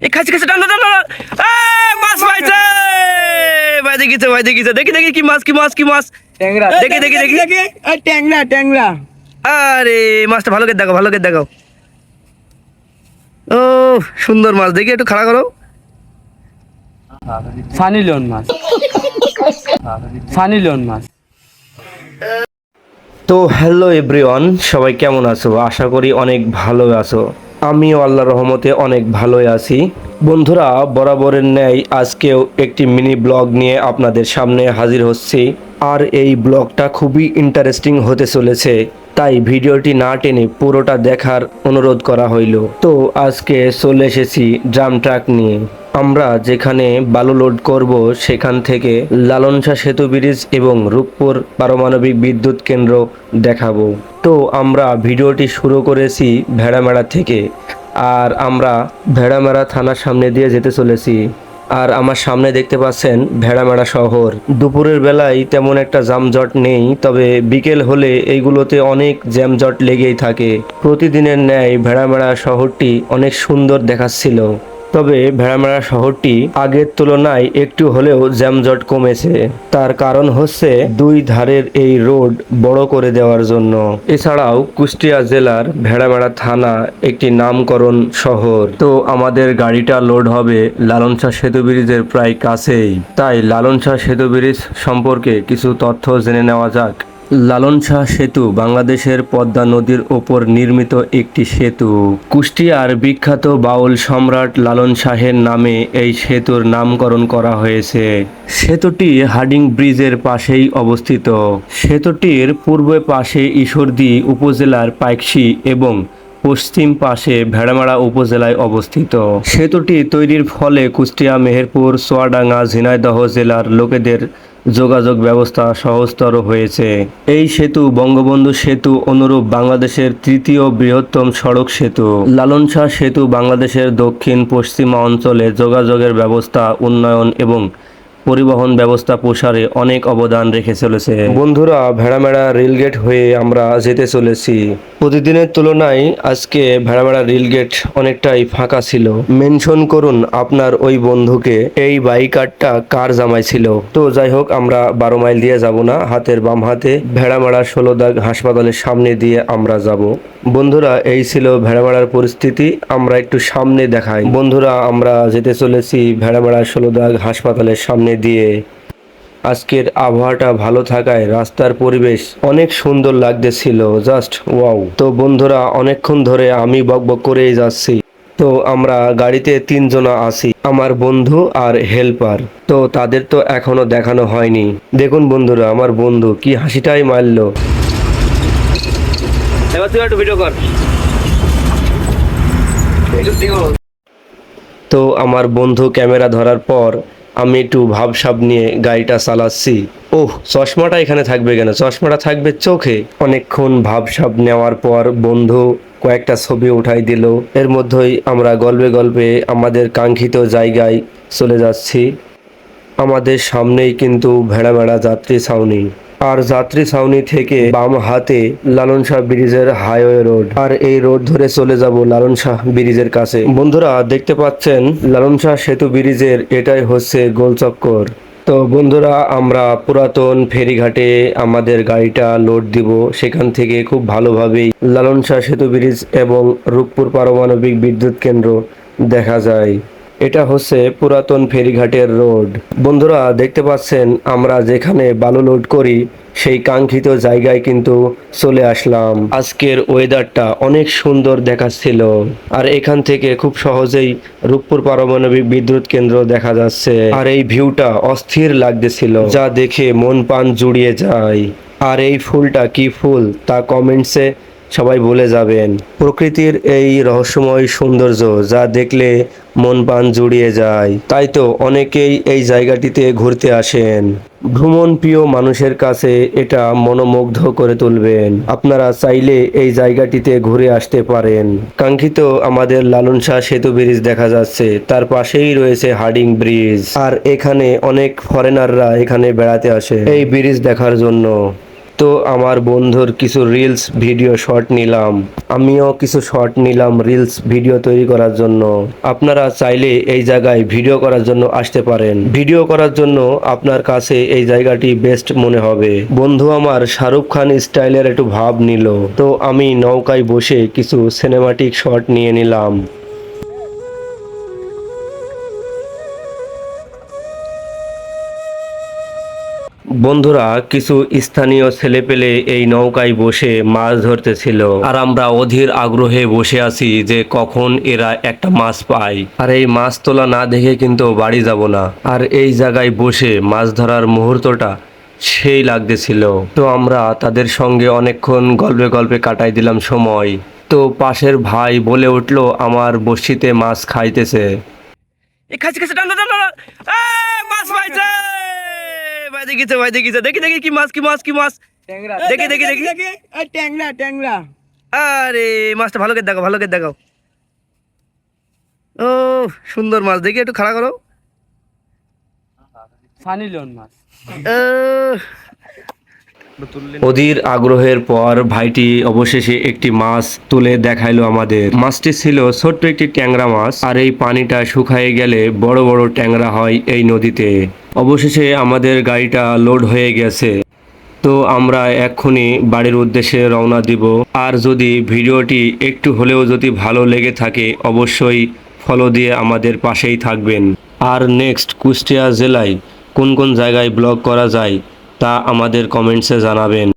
টানো টানো মাছ পাইছে। ভাই দেখিছে ভাই দেখিছে দেখি দেখি কি মাছ কি মাছ কি মাছ। ট্যাংরা। দেখি, দেখি, দেখি। এই ট্যাংরা ট্যাংরা। আরে মাছটা ভালো করে দেখাও ভালো করে দেখাও। ও সুন্দর মাছ। দেখি একটু খাড়া করো। সানি লিওন মাছ। সানি লিওন মাছ। তো হ্যালো এভরিওয়ান সবাই কেমন আছো? আশা করি অনেক ভালো আছো। আমিও আল্লাহর রহমতে অনেক ভালোই আছি। বন্ধুরা, বরাবরের ন্যায় আজকেও একটি মিনি ব্লগ নিয়ে আপনাদের সামনে হাজির হচ্ছি। আর এই ব্লগটা খুবই ইন্টারেস্টিং হতে চলেছে, তাই ভিডিওটি না টেনে পুরোটা দেখার অনুরোধ করা হইল। তো আজকে চলে এসেছি ড্রাম ট্রাক নিয়ে। আমরা যেখানে বালু লোড করব, সেখান থেকে লালনসা সেতু ব্রিজ এবং রূপপুর পারমাণবিক বিদ্যুৎ কেন্দ্র দেখাবো। তো আমরা ভিডিওটি শুরু করেছি ভেড়ামেড়া থেকে। আর আমরা ভেড়ামেড়া থানার সামনে দিয়ে যেতে চলেছি। আর আমার সামনে দেখতে পাচ্ছেন ভেড়ামেড়া শহর। দুপুরের বেলায় তেমন একটা জামজট নেই, তবে বিকেল হলে এইগুলোতে অনেক জ্যামজট লেগেই থাকে। প্রতিদিনের ন্যায় ভেড়ামেড়া শহরটি অনেক সুন্দর দেখাচ্ছিল। তবে ভেড়ামেড়া শহরটি আগের তুলনায় একটু হলেও জ্যামজট কমেছে। তার কারণ হচ্ছে দুই ধারের এই রোড বড় করে দেওয়ার জন্য। এছাড়াও কুষ্টিয়া জেলার ভেড়ামেড়া থানা একটি নামকরণ শহর। তো আমাদের গাড়িটা লোড হবে লালনশাহ সেতু ব্রিজের প্রায় কাছেই। তাই লালনশাহ সেতু ব্রিজ সম্পর্কে কিছু তথ্য জেনে নেওয়া যাক। লালন শাহ সেতু বাংলাদেশের পদ্মা নদীর ওপর নির্মিত একটি সেতু। কুষ্টিয়ার বিখ্যাত বাউল সম্রাট লালন শাহের নামে এই সেতুর নামকরণ করা হয়েছে। সেতুটি হার্ডিং ব্রিজের পাশেই অবস্থিত। সেতুটির পূর্ব পাশে ঈশ্বরদী উপজেলার পাইকশি এবং পশ্চিম পাশে ভেড়ামারা উপজেলায় অবস্থিত। সেতুটি তৈরির ফলে কুষ্টিয়া, মেহেরপুর, সোয়াডাঙ্গা, ঝিনাইদহ জেলার লোকেদের যোগাযোগ ব্যবস্থা সহজতর হয়েছে। এই সেতু বঙ্গবন্ধু সেতু অনুরূপ বাংলাদেশের তৃতীয় বৃহত্তম সড়ক সেতু। লালন সেতু বাংলাদেশের দক্ষিণ পশ্চিমা অঞ্চলে যোগাযোগের ব্যবস্থা, উন্নয়ন এবং পরিবহন ব্যবস্থা প্রসারে অনেক অবদান রেখে চলেছে। বন্ধুরা, ভেড়ামেড়া রেলগেট হয়ে আমরা যেতে চলেছি। প্রতিদিনের তুলনায় আজকে ভেড়ামেড়া রেলগেট অনেকটাই ফাঁকা ছিল। মেনশন করুন আপনার ওই বন্ধুকে, এই বাইকারটা কার জামাই ছিল। তো যাই হোক, আমরা বারো মাইল দিয়ে যাব না, হাতের বাম হাতে ভেড়ামেড়া ষোলো দাগ হাসপাতালের সামনে দিয়ে আমরা যাব। বন্ধুরা, এই ছিল ভেড়ামেড়ার পরিস্থিতি, আমরা একটু সামনে দেখাই। বন্ধুরা, আমরা যেতে চলেছি ভেড়ামেড়া ষোলো দাগ হাসপাতালের সামনে দিয়ে। আজকের আবহাওয়াটা ভালো থাকায় রাস্তার পরিবেশ অনেক সুন্দর লাগতেছিল জাস্ট ওয়াও তো বন্ধুরা অনেকক্ষণ ধরে আমি বকবক করেই যাচ্ছি। তো আমরা গাড়িতে তিনজনা আছি আমার বন্ধু আর হেল্পার তো তাদের তো এখনও দেখানো হয়নি। দেখুন বন্ধুরা আমার বন্ধু কি হাসিটাই মারলো। এবার তুই একটু ভিডিও কর। তো আমার বন্ধু ক্যামেরা ধরার পর আমি একটু ভাবসাব নিয়ে গাড়িটা চালাচ্ছি। ওহ, চশমাটা এখানে থাকবে কেন? চশমাটা থাকবে চোখে। অনেকক্ষণ ভাবসাব নেওয়ার পর বন্ধু কয়েকটা ছবি উঠাই দিল। এর মধ্যেই আমরা গল্পে গল্পে আমাদের কাঙ্ক্ষিত জায়গায় চলে যাচ্ছি। আমাদের সামনেই কিন্তু ভেড়া ভেড়া যাত্রী ছাউনি। আর যাত্রী ছাউনি থেকে বাম হাতে লালন শাহ ব্রিজের হাইওয়ে রোড। আর এই রোড ধরে চলে যাব লালন শাহ ব্রিজের কাছে। বন্ধুরা, দেখতে পাচ্ছেন, লালন শাহ সেতু ব্রিজের এটাই হচ্ছে গোলচক্কর তো বন্ধুরা, আমরা পুরাতন ফেরিঘাটে আমাদের গাড়িটা লোড দিব। সেখান থেকে খুব ভালোভাবেই লালন শাহ সেতু ব্রিজ এবং রূপপুর পারমাণবিক বিদ্যুৎ কেন্দ্র দেখা যায়। এটা হচ্ছে পুরাতন ফেরিঘাটের রোড। বন্ধুরা, দেখতে পাচ্ছেন, আমরা যেখানে বালু লোড করি, সেই কাঙ্ক্ষিত জায়গায় কিন্তু চলে আসলাম। আজকের ওয়েদারটা অনেক সুন্দর দেখাচ্ছিল। আর এখান থেকে খুব সহজেই রূপপুর পারমাণবিক বিদ্যুৎ কেন্দ্র দেখা যাচ্ছে। আর এই ভিউটা অস্থির লাগতেছিল, যা দেখে মন প্রাণ জুড়িয়ে যায়। আর এই ফুলটা কি ফুল, তা কমেন্টসে সবাই বলে যাবেন। প্রকৃতির এই রহস্যময় সৌন্দর্য, যা দেখলে মন প্রাণ জুড়িয়ে যায়। তাই তো অনেকেই এই জায়গাটিতে ঘুরতে আসেন। ভ্রমণ প্রিয় মানুষের কাছে এটা মনোমুগ্ধ করে তুলবেন। আপনারা চাইলে এই জায়গাটিতে ঘুরে আসতে পারেন। কাঙ্ক্ষিত আমাদের লালন শাহ সেতু ব্রিজ দেখা যাচ্ছে। তার পাশেই রয়েছে হার্ডিং ব্রিজ। আর এখানে অনেক ফরেনাররা এখানে বেড়াতে আসে। এই ব্রিজ দেখার জন্য। তো আমার বন্ধুর কিছু রিলস ভিডিও শর্ট নিলাম। আমিও কিছু শর্ট নিলাম রিলস ভিডিও তৈরি করার জন্য। আপনারা চাইলে এই জায়গায় ভিডিও করার জন্য আসতে পারেন। ভিডিও করার জন্য আপনার কাছে এই জায়গাটি বেস্ট মনে হবে। বন্ধু আমার শাহরুখ খান স্টাইলের একটু ভাব নিল। তো আমি নৌকায় বসে কিছু সিনেমাটিক শট নিয়ে নিলাম। বন্ধুরা কিছু স্থানীয় ছেলেপেলে এই নৌকায় বসে মাছ ধরতেছিল আর আমরা অধীর আগ্রহে বসে আছি যে কখন এরা একটা মাছ পায় আর এই মাছ তোলা না দেখে কিন্তু বাড়ি যাব না আর এই জায়গায় বসে মাছ ধরার মুহূর্তটা সেই লাগতেছিল তো আমরা তাদের সঙ্গে অনেকক্ষণ গল্পে গল্পে কাটাই দিলাম সময় তো পাশের ভাই বলে উঠল আমার বড়শিতে মাছ খাইতেছে মাছ পাইছে ভাই দেখিছে ভাই দেখিছে। দেখি দেখি কি মাছ কি মাছ কি মাছ। ট্যাংরা। দেখি দেখি দেখি ট্যাংরা ট্যাংরা। আরে মাছটা ভালো করে দেখাও ভালো করে দেখাও। ও সুন্দর মাছ। দেখি একটু খাড়া করো। সানি মাছ। অধীর আগ্রহের পর ভাইটি অবশেষে একটি মাছ তুলে দেখাইলো আমাদের। মাছটি ছিল ছোট্ট একটি ট্যাংরা মাছ, আর এই পানিটা শুকায়ে গেলে বড় বড় ট্যাংরা হয় এই নদীতে। অবশেষে আমাদের গাড়িটা লোড হয়ে গেছে। তো আমরা এক্ষুনি বাড়ির উদ্দেশ্যে রওনা দিব। আর যদি ভিডিওটি একটু হলেও যদি ভালো লেগে থাকে, অবশ্যই ফলো দিয়ে আমাদের পাশেই থাকবেন। আর নেক্সট কুষ্টিয়া জেলায় কোন কোন জায়গায় ব্লগ করা যায় তা আমাদের কমেন্টসে জানাবেন।